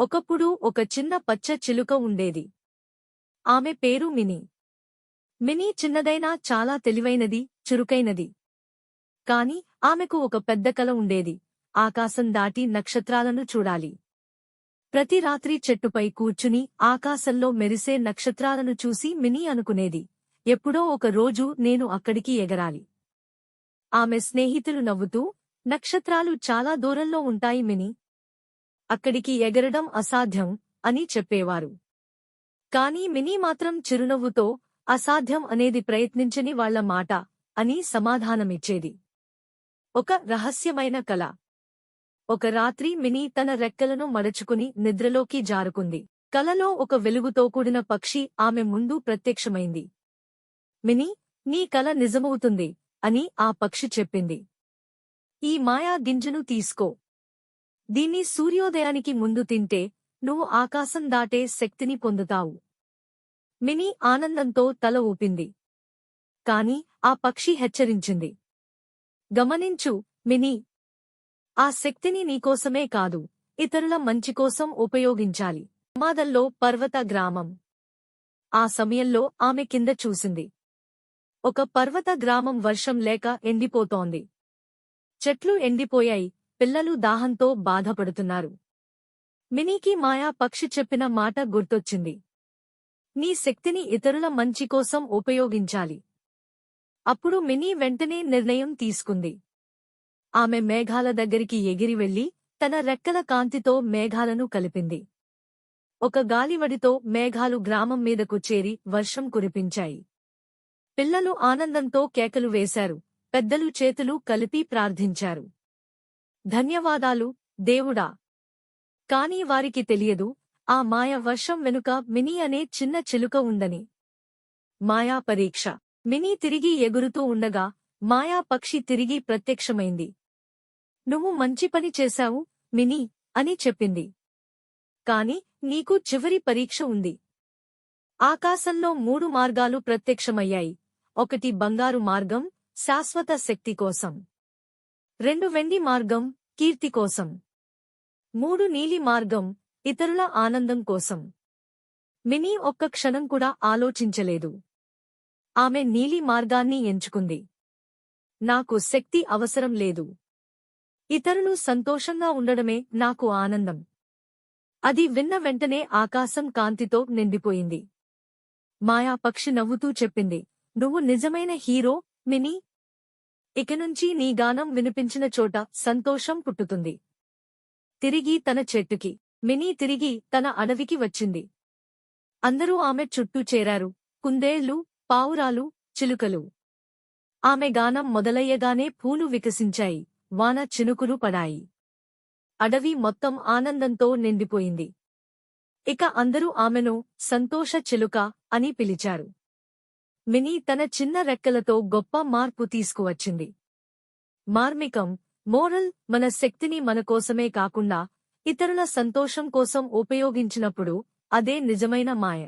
ఒకప్పుడు ఒక చిన్న పచ్చ చిలుక ఉండేది. ఆమె పేరు మినీ. మినీ చిన్నదైనా చాలా తెలివైనది చురుకైనది. కాని ఆమెకు ఒక పెద్ద కల ఉండేది. ఆకాశం దాటి నక్షత్రాలను చూడాలి. ప్రతి రాత్రి చెట్టుపై కూర్చుని ఆకాశంలో మెరిసే నక్షత్రాలను చూసి మినీ అనుకునేది. ఎప్పుడో ఒక రోజు నేను అక్కడికి ఎగరాలి. ఆమె స్నేహితులు నవ్వుతూ నక్షత్రాలు చాలా దూరంలో ఉంటాయి మినీ. అక్కడికి ఎగరడం అసాధ్యం అని చెప్పేవారు. కాని మినీ మాత్రం చిరునవ్వుతో అసాధ్యం అనేది ప్రయత్నించని వాళ్ళ మాట అని సమాధానమిచ్చేది. ఒక రహస్యమైన కల. ఒక రాత్రి మినీ తన రెక్కలను మడచుకుని నిద్రలోకి జారుకుంది. కలలో ఒక వెలుగుతో కూడిన పక్షి ఆమె ముందు ప్రత్యక్షమైంది. మినీ నీ కల నిజమవుతుంది అని ఆ పక్షి చెప్పింది. ఈ మాయా గింజను తీసుకో. దీన్ని సూర్యోదయానికి ముందు తింటే నువ్వు ఆకాశం దాటే శక్తిని పొందుతావు. మినీ ఆనందంతో తల ఊపింది. కాని ఆ పక్షి హెచ్చరించింది. గమనించు మినీ. ఆ శక్తిని నీకోసమే కాదు ఇతరుల మంచికోసం ఉపయోగించాలి. ప్రమాదంలో పర్వత గ్రామం. ఆ సమయంలో ఆమె కింద చూసింది. ఒక పర్వత గ్రామం వర్షం లేక ఎండిపోతోంది. చెట్లు ఎండిపోయాయి పిల్లలు దాహంతో బాధపడుతున్నారు. మినీకి మాయా పక్షి చెప్పిన మాట గుర్తొచ్చింది. నీ శక్తిని ఇతరుల మంచి కోసం ఉపయోగించాలి. అప్పుడు మినీ వెంటనే నిర్ణయం తీసుకుంది. ఆమె మేఘాల దగ్గరికి ఎగిరి వెళ్ళి తన రెక్కల కాంతితో మేఘాలను కలిపింది. ఒక గాలివడితో మేఘాలు గ్రామం మీదకు చేరి వర్షం కురిపించాయి. పిల్లలు ఆనందంతో కేకలు వేశారు. పెద్దలు చేతులు కలిపి ప్రార్థించారు. ధన్యవాదాలు దేవుడా. కాని వారికి తెలియదు ఆ మాయ వర్షం వెనుక మినీ అనే చిన్న చిలుక ఉందని. మాయా పరీక్ష. మినీ తిరిగి ఎగురుతూ ఉండగా మాయా పక్షి తిరిగి ప్రత్యక్షమైంది. నువ్వు మంచి పని చేశావు మినీ అని చెప్పింది. కాని నీకు చివరి పరీక్ష ఉంది. ఆకాశంలో మూడు మార్గాలు ప్రత్యక్షమయ్యాయి. ఒకటి బంగారు మార్గం శాశ్వత శక్తి కోసం. రెండు వెండి మార్గం కీర్తి కోసం. మూడు నీలి మార్గం ఇతరుల ఆనందం కోసం. మినీ ఒక్క క్షణం కూడా ఆలోచించలేదు. ఆమె నీలి మార్గాన్ని ఎంచుకుంది. నాకు శక్తి అవసరం లేదు. ఇతరులు సంతోషంగా ఉండడమే నాకు ఆనందం. అది విన్న వెంటనే ఆకాశం కాంతితో నిండిపోయింది. మాయాపక్షి నవ్వుతూ చెప్పింది నువ్వు నిజమైన హీరో మినీ ఇకనుంచి నీ గానం వినిపించిన చోట సంతోషం పుట్టుతుంది. తిరిగి తన చెట్టుకి మినీ తిరిగి తన అడవికి వచ్చింది. అందరూ ఆమె చుట్టూ చేరారు. కుందేళ్ళు పావురాలు చిలుకలు. ఆమె గానం మొదలయ్యగానే పూలు వికసించాయి. వాన చినుకులు పడాయి. అడవి మొత్తం ఆనందంతో నిండిపోయింది. ఇక అందరూ ఆమెను సంతోష చిలుక అని పిలిచారు. మినీ తన చిన్న రెక్కలతో గొప్ప మార్పు తీసుకువచ్చింది. మార్మికం మోరల్ మన శక్తిని మన కోసమే కాకుండా ఇతరుల సంతోషం కోసం ఉపయోగించినప్పుడు అదే నిజమైన మాయ.